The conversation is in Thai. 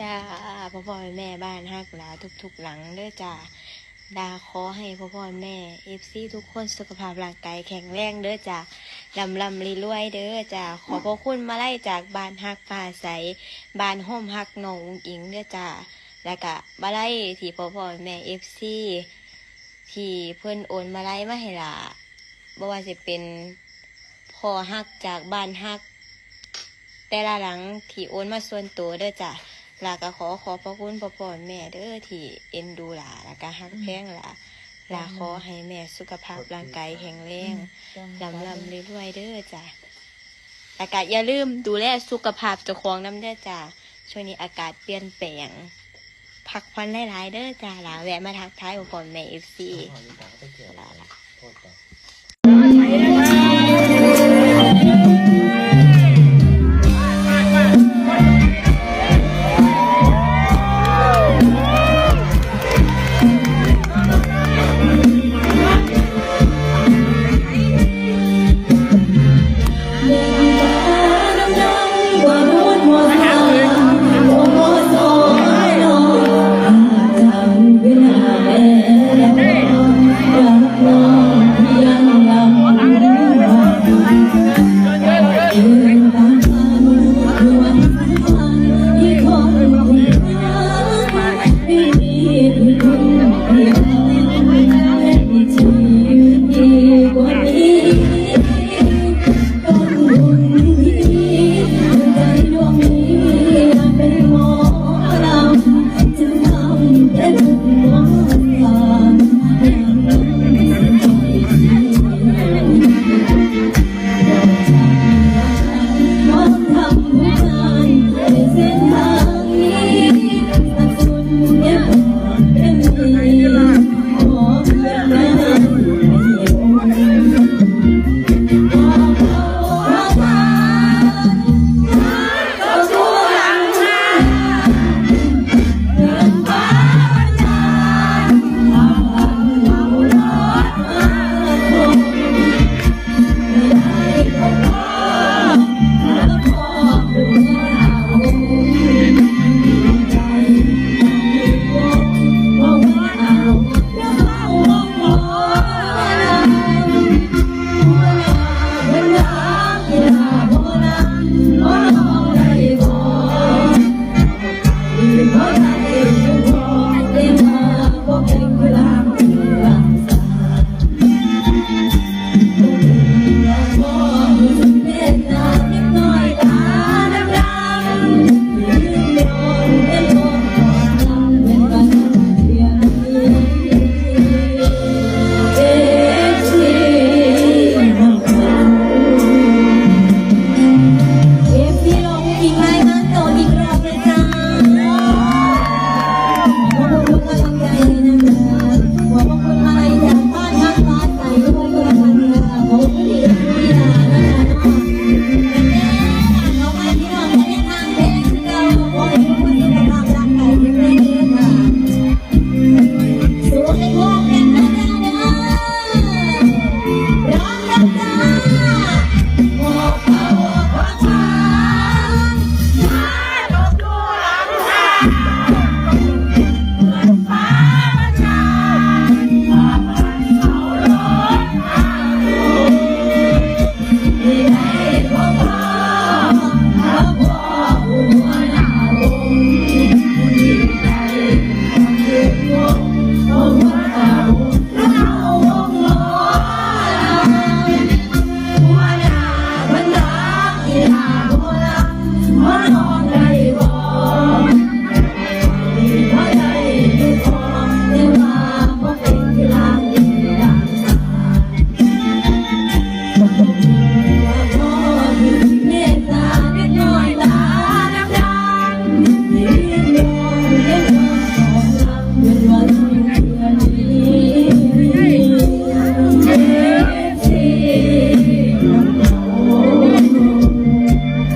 จ้าพ่อพ่อแม่บ้านฮักหลาทุกๆหลังเด้อจ้าดาขอให้พ่อพ่อแม่เอฟซีทุกคนสุขภาพร่างกายแข็งแรงเด้อจ้าลำลำรีรวยเด้อจ้าขอพระคุณมาไล่จากบ้านฮักป่าใสบ้านห้มฮักหนองอุ๋งอิงเด้อจ้าแล้วก็มาไล่ที่พ่อพ่อแม่เอฟซีที่เพิ่อนโอนมาไล่มาให้ล่ะบ่ว่าจะเป็นพ่อฮักจากบ้านฮัก แต่ละหลังที่โอนมาส่วนตัวเด้อจ้ะ ลาก็ขอขอพระคุณพ่อพ่อแม่เด้อที่เอ็นดูหลาแล้วก็ฮักแพงหลาลาขอให้แม่สุขภาพร่างกายแข็งแรงลำลำรวยๆเด้อจ้ะอากาศอย่าลืมดูแลสุขภาพเจ้าของน้ำเด้อจ้ะช่วงนี้อากาศเปลี่ยนแปลงพักผ่อนหลายๆเด้อจ้ะลาแวะมาทักทายพ่อพ่อแม่เอฟซีลาละ เมัน